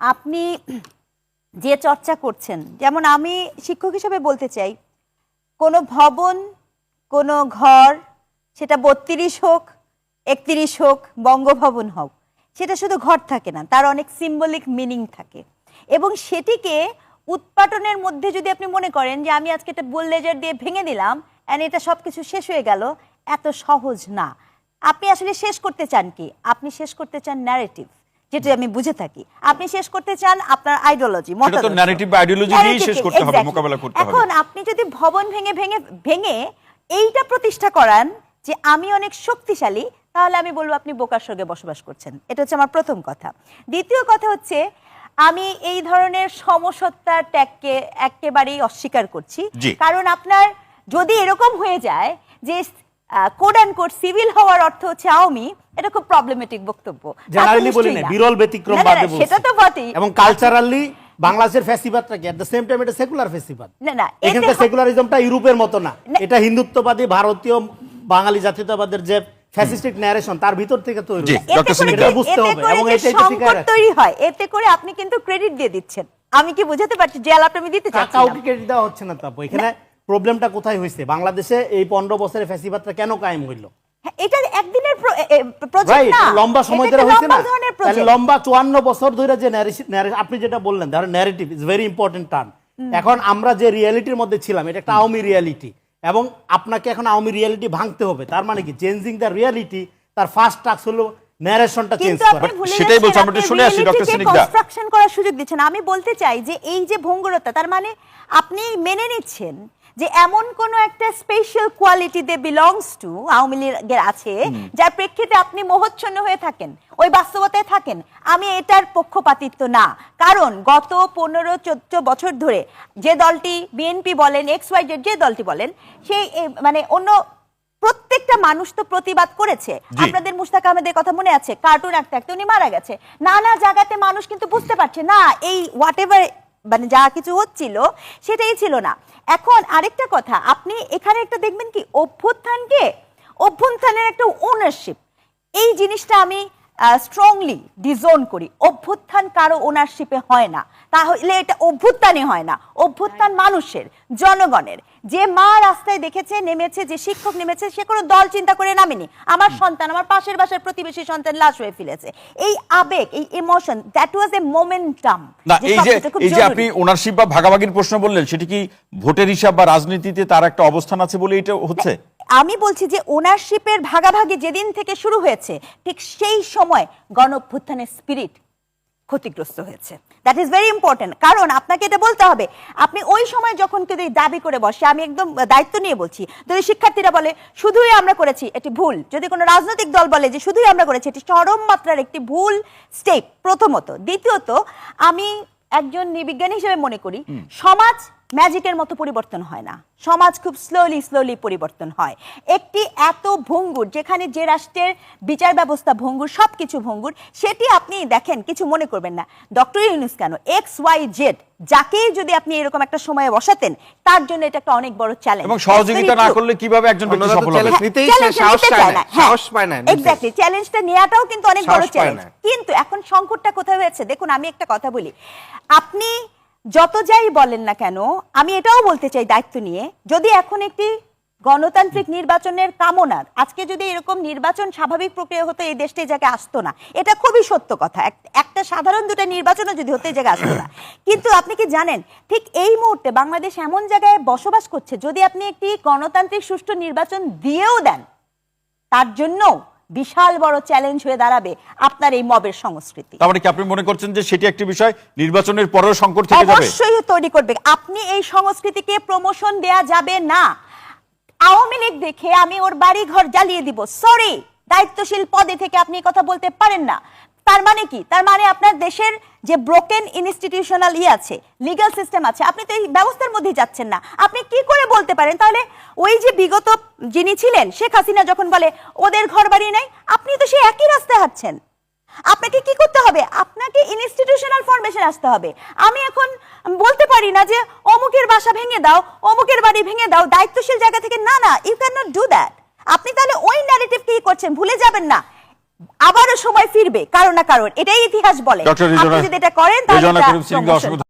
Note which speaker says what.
Speaker 1: আপনি যে চর্চা করছেন, যেমন আমি শিক্ষক হিসেবে বলতে চাই, কোনো ভবন, কোনো ঘর, সেটা বত্রিশ হোক, একত্রিশ হোক, বঙ্গভবন হোক, সেটা শুধু ঘর থাকে না, তার অনেক সিম্বলিক মিনিং থাকে। এবং সেটিকে উৎপাটনের মধ্যে যদি আপনি মনে করেন যে আমি আজকে এটা বুললেজার দিয়ে ভেঙে দিলাম অ্যান্ড এটা সব কিছু শেষ হয়ে গেল, এত সহজ না। আপনি আসলে শেষ করতে চান কি? আপনি শেষ করতে চান ন্যারেটিভ যেটা আমি বুঝে থাকি। আপনি শেষ করতে চান আপনার আইডিওলজি
Speaker 2: তো narrative বা ideology শেষ করতে হবে, মোকাবেলা করতে হবে।
Speaker 1: এখন আপনি যদি ভবন ভেঙে ভেঙে ভেঙে এইটা প্রতিষ্ঠা করান যে আমি অনেক শক্তিশালী তাহলে আমি বলব আপনি বোকার সঙ্গে বসবাস করছেন। এটা হচ্ছে আমার প্রথম কথা। দ্বিতীয় কথা হচ্ছে আমি এই ধরনের সমসত্তার ট্যাগকে একেবারেই অস্বীকার করছি। কারণ আপনার যদি এরকম হয়ে যায় যে কোড অ্যান্ড কোড সিভিল হওয়ার অর্থ হচ্ছে আওয়ামী এটা খুব প্রবলেমেটিক বক্তব্য
Speaker 3: জেনারেলি বলি না। বিরল ব্যতিক্রম বাদে
Speaker 1: না,
Speaker 3: বলছি।
Speaker 1: সেটা তো বটেই
Speaker 3: এবং কালচারালি বাংলাদেশের ফ্যাসিবাদটা কি এট দ্য সেম টাইম এটা সেকুলার ফ্যাসিবাদ
Speaker 1: না না
Speaker 3: এখানকার সেকুলারিজমটা ইউরোপের মতো না। এটা হিন্দুত্ববাদী ভারতীয় বাঙালি জাতীয়তাবাদের যে ফ্যাসিস্টিক ন্যারেশন তার ভিতর থেকে তৈরি
Speaker 2: জি। ডক্টর সিনিকা।
Speaker 3: বুঝতে হবে এবং তো
Speaker 1: সংকট তৈরি হয় এতে করে আপনি কিন্তু ক্রেডিট দিয়ে দিচ্ছেন আমি কি বুঝাতে পারছি যে আলাপটা আমি দিতে চাচ্ছি
Speaker 3: কাউকে ক্রেডিট দেওয়া হচ্ছে না তো এখানে প্রবলেমটা কোথায় হয়েছে? বাংলাদেশে এই পনেরো বছরের ফ্যাসিবাদটা কেন কায়েম হইল?
Speaker 1: হ্যাঁ, এটা একদিনের প্রজেক্ট না।
Speaker 3: লম্বা সময় ধরে না?
Speaker 1: লম্বা
Speaker 3: তাহলে লম্বা চুয়ান্ন বছর ধরে যে আপনি যেটা বললেন narrative is very important term এখন আমরা যে রিয়েলিটির মধ্যে ছিলাম এটা একটা আওয়ামী রিয়ালিটি এবং আপনাকে এখন আওয়ামী রিয়ালিটি ভাঙতে হবে। তার মানে কি? চেঞ্জিং দ্য রিয়ালিটি তার ফার্স্ট টাস্ক হলো ন্যারেশনটা চেঞ্জ করা।
Speaker 2: সেটাই বলছি, আমরা শুনে আসি, ডক্টর সিনিকদা।
Speaker 1: construction করার সুযোগ দিচ্ছেন। আমি বলতে চাই যে এই যে ভঙ্গুরতা তার মানে আপনি মেনে নিচ্ছেন যে এমন কোন একটা special quality they belongs to Awami লীগের আছে যার প্রেক্ষিতে আপনি মোহচ্ছন্ন হয়ে থাকেন ওই বাস্তবতায় থাকেন। আমি এটার পক্ষপাতিত্ব না। কারণ গত পনেরো চোদ্দ বছর ধরে যে দলটি বিএনপি বলেন এক্স ওয়াই জেড যে দলটি বলেন সেই মানে অন্য প্রত্যেকটা মানুষ তো প্রতিবাদ করেছে। আপনাদের মুস্তাক আহমেদের কথা মনে আছে? কার্টুন আঁকতে আঁকতে উনি মারা গেছে। নানা জায়গাতে মানুষ কিন্তু বুঝতে পারছে না এই হোয়াট এভার মানে যা কিছু হচ্ছিল সেটাই ছিল না। এখন আরেকটা কথা, আপনি এখানে একটা দেখবেন কি, অভ্যুত্থানকে, অভ্যুত্থানের একটা ওনারশিপ এই জিনিসটা আমি স্ট্রংলি ডিজোন করি। অভ্যুত্থান কারও ওনারশিপে হয় না। তাহলে এটা অভ্যুত্থানই হয় না। অভ্যুত্থান মানুষের জনগণের। যে মা রাস্তায় দেখেছে নেমেছে যে শিক্ষক নেমেছে সে কোনো দল চিন্তা করে নামেনি। আমার সন্তান আমার পাশের বাসার প্রতিবেশী সন্তান লাশ হয়ে ফেলেছে। এই আবেগ এই emotion that was a momentum
Speaker 2: না এই যে এই যে আপনি ওনারশিপ বা ভাগাভাগির প্রশ্ন বললেন সেটি কি ভোটের হিসাব বা রাজনীতিতে তার একটা অবস্থান আছে বলে এটা হচ্ছে?
Speaker 1: আমি বলছি যে ওনারশিপের ভাগাভাগি যেদিন থেকে শুরু হয়েছে ঠিক সেই সময় গণ অভ্যুত্থানের স্পিরিট ক্ষতিগ্রস্ত হয়েছে। দ্যাট ইজ ভেরি ইম্পর্টেন্ট কারণ আপনাকে এটা বলতে হবে আপনি ওই সময় যখন কেউ দাবি করে বসে আমি একদম দায়িত্ব নিয়ে বলছি যদি শিক্ষার্থীরা বলে শুধুই আমরা করেছি এটি ভুল। যদি কোনো রাজনৈতিক দল বলে যে শুধুই আমরা করেছি এটি চরম মাত্রার একটি ভুল স্টেপ প্রথমত। দ্বিতীয়ত আমি একজন বিজ্ঞানী হিসেবে মনে করি সমাজ ম্যাজিকের মতো পরিবর্তন হয় না। সমাজ খুব স্লোলি স্লোলি পরিবর্তন হয়। একটি এত ভঙ্গুর যেখানে যে রাষ্ট্রের বিচার ব্যবস্থা ভঙ্গুর সব কিছু ভঙ্গুর সেটি আপনি দেখেন কিছু মনে করবেন না। ডক্টর ইউনুস কেন? এক্স ওয়াই জেড যাকেই যদি আপনি এরকম একটা সময়ে বসাতেন তার জন্য এটা একটা অনেক বড় চ্যালেঞ্জ
Speaker 2: এবং সহযোগিতা না করলে কীভাবে একজন ব্যক্তি সফল হবে?
Speaker 4: নিতেই
Speaker 1: চ্যালেঞ্জ
Speaker 4: সাহস পায় না,
Speaker 1: হ্যাঁ।
Speaker 4: সাহস পায় না
Speaker 1: এক্স্যাক্টলি চ্যালেঞ্জটা নেওয়াটাও কিন্তু অনেক বড় চ্যালেঞ্জ কিন্তু এখন সংকটটা কোথায় হয়েছে? দেখুন আমি একটা কথা বলি। আপনি যত যাই বলেন না কেন, আমি এটাও বলতে চাই দায়িত্ব নিয়ে, যদি এখন একটি গণতান্ত্রিক নির্বাচনের কামনা আজকে যদি এরকম নির্বাচন স্বাভাবিক প্রক্রিয়া হতো, এই দেশটা জায়গায় আসতো না। এটা খুবই সত্য কথা। এক- একটা সাধারণ দুটো নির্বাচনও যদি হতো জায়গায় আসতো না। কিন্তু আপনি কি জানেন, ঠিক এই মুহূর্তে বাংলাদেশ এমন জায়গায় বসবাস করছে, যদি আপনি একটি গণতান্ত্রিক সুষ্ঠু নির্বাচন দিয়েও দেন, তার জন্য বিশাল বড় চ্যালেঞ্জ হয়ে দাঁড়াবে আপনার এই মবের সংস্কৃতি।
Speaker 2: তার মানে কি আপনি মনে করছেন যে সেটি একটি বিষয় নির্বাচনের পরেও সংকট থেকে যাবে?
Speaker 1: অবশ্যই তৈরি করবে। আপনি এই সংস্কৃতিকে প্রমোশন দেয়া যাবে না। আওয়ামী লীগ দেখে আমি ওর বাড়ি ঘর জ্বালিয়ে দিব। সরি দায়িত্বশীল পদে থেকে আপনি কথা বলতে পারেন না। তার মানে কি? তার মানে আপনার দেশের যে ব্রোকেন ইনস্টিটিউশনাল ই আছে লিগ্যাল সিস্টেম আছে আপনি তো এই ব্যবস্থার মধ্যেই যাচ্ছেন না। আপনি কি করে বলতে পারেন? তাহলে ওই যে বিগত যিনি ছিলেন শেখ হাসিনা যখন বলে ওদের ঘর বাড়ি নাই আপনি তো সেই একই রাস্তায় হাঁটছেন। আপনাকে কি করতে হবে? আপনাকে ইনস্টিটিউশনাল ফরমেশন আসতে হবে। আমি এখন বলতে পারি না যে অমুকের বাসা ভেঙে দাও অমুকের বাড়ি ভেঙে দাও দায়িত্বশীল জায়গা থেকে। না না you can not do that আপনি তাহলে ওই ন্যারেটিভ কি করছেন? ভুলে যাবেন না। আবারও সময় ফিরবে কারণ না কারণ এটাই ইতিহাস বলে। আপনি যদি এটা করেন তাহলে